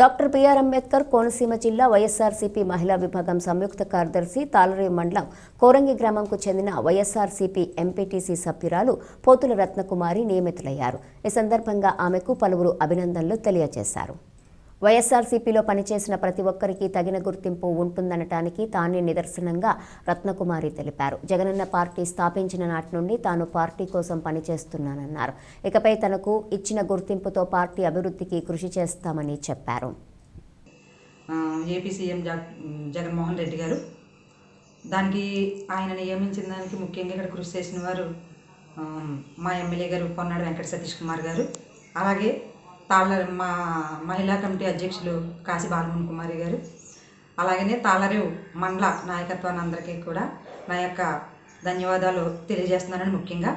Doctor BR Ambedkar Konaseema జిల్లా వైఎస్ఆర్సీపీ మహిళా విభాగం సంయుక్త కార్యదర్శి తాలరేవు మండలం కోరంగి గ్రామంకు చెందిన వైఎస్ఆర్సీపీ ఎంపీటీసీ సభ్యురాలు పోతుల రత్నకుమారి నియమితులయ్యారు. ఈ సందర్భంగా ఆమెకు పలువురు అభినందనలు తెలియజేశారు. వైఎస్ఆర్సీపీలో పనిచేసిన ప్రతి ఒక్కరికి తగిన గుర్తింపు ఉంటుందనటానికి తానే నిదర్శనంగా రత్నకుమారి తెలిపారు. జగనన్న పార్టీ స్థాపించిన నాటి నుండి తాను పార్టీ కోసం పనిచేస్తున్నానన్నారు. ఇకపై తనకు ఇచ్చిన గుర్తింపుతో పార్టీ అభివృద్ధికి కృషి చేస్తామని చెప్పారు. ఏపీ సీఎం జగన్మోహన్ రెడ్డి గారు దానికి ఆయన నియమించిన దానికి ముఖ్యంగా ఇక్కడ కృషి చేసిన వారు మా ఎమ్మెల్యే గారు పొన్నాడు వెంకట సతీష్ కుమార్ గారు. అలాగే తాళ్ళ మా మహిళా కమిటీ అధ్యక్షులు కాశీ బాలమోహన్ కుమారి గారు అలాగనే తాళరేవు మండల నాయకత్వాన్ని అందరికీ కూడా నా యొక్క ధన్యవాదాలు తెలియజేస్తున్నానని ముఖ్యంగా.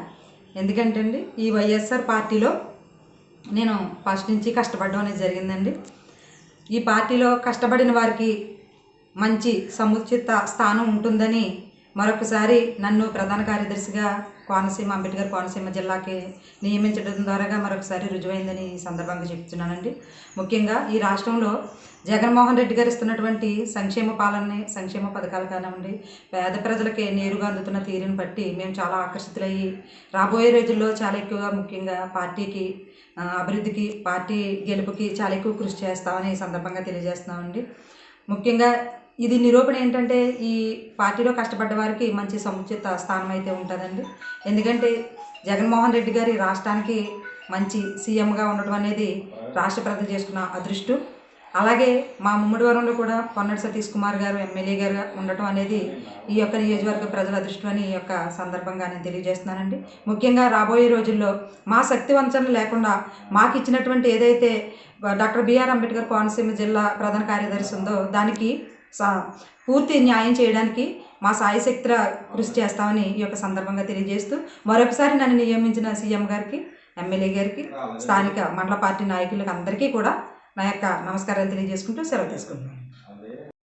ఎందుకంటే అండి ఈ వైఎస్ఆర్ పార్టీలో నేను ఫస్ట్ నుంచి కష్టపడడం అనేది జరిగిందండి. ఈ పార్టీలో కష్టపడిన వారికి మంచి సముచిత స్థానం ఉంటుందని మరొకసారి నన్ను ప్రధాన కార్యదర్శిగా కోనసీమ అంబేద్కర్ కోనసీమ జిల్లాకి నియమించడం ద్వారా మరొకసారి రుజువైందని ఈ సందర్భంగా చెప్తున్నానండి. ముఖ్యంగా ఈ రాష్ట్రంలో జగన్మోహన్ రెడ్డి గారు ఇస్తున్నటువంటి సంక్షేమ పాలనని సంక్షేమ పథకాలు కానివ్వండి పేద ప్రజలకి నేరుగా అందుతున్న తీరుని బట్టి మేము చాలా ఆకర్షితులయ్యి రాబోయే రోజుల్లో చాలా ఎక్కువగా ముఖ్యంగా పార్టీకి అభివృద్ధికి పార్టీ గెలుపుకి చాలా ఎక్కువ కృషి చేస్తామని సందర్భంగా తెలియజేస్తున్నామండి. ముఖ్యంగా ఇది నిరూపణ ఏంటంటే ఈ పార్టీలో కష్టపడ్డ వారికి మంచి సముచిత స్థానం అయితే ఉంటుందండి. ఎందుకంటే జగన్మోహన్ రెడ్డి గారి రాష్ట్రానికి మంచి సీఎంగా ఉండడం అనేది రాష్ట్ర ప్రజలు చేసుకున్న అదృష్టం. అలాగే మా ముమ్మడివరంలో కూడా పొన్నటి సతీష్ కుమార్ గారు ఎమ్మెల్యే గారు ఉండటం అనేది ఈ యొక్క నియోజకవర్గ ప్రజల అదృష్టం అని ఈ యొక్క సందర్భంగా నేను తెలియజేస్తున్నానండి. ముఖ్యంగా రాబోయే రోజుల్లో మా శక్తి వంచన లేకుండా మాకు ఇచ్చినటువంటి ఏదైతే డాక్టర్ బిఆర్ అంబేద్కర్ కోనసీమ జిల్లా ప్రధాన కార్యదర్శి ఉందో దానికి స- పూర్తి న్యాయం చేయడానికి మా సాయశక్తిగా కృషి చేస్తామని ఈ యొక్క సందర్భంగా తెలియజేస్తూ మరొకసారి నన్ను నియమించిన సీఎం గారికి ఎమ్మెల్యే గారికి స్థానిక మండల పార్టీ నాయకులకు అందరికీ కూడా నా యొక్క నమస్కారాలు తెలియజేసుకుంటూ సెలవు తీసుకుంటున్నాను.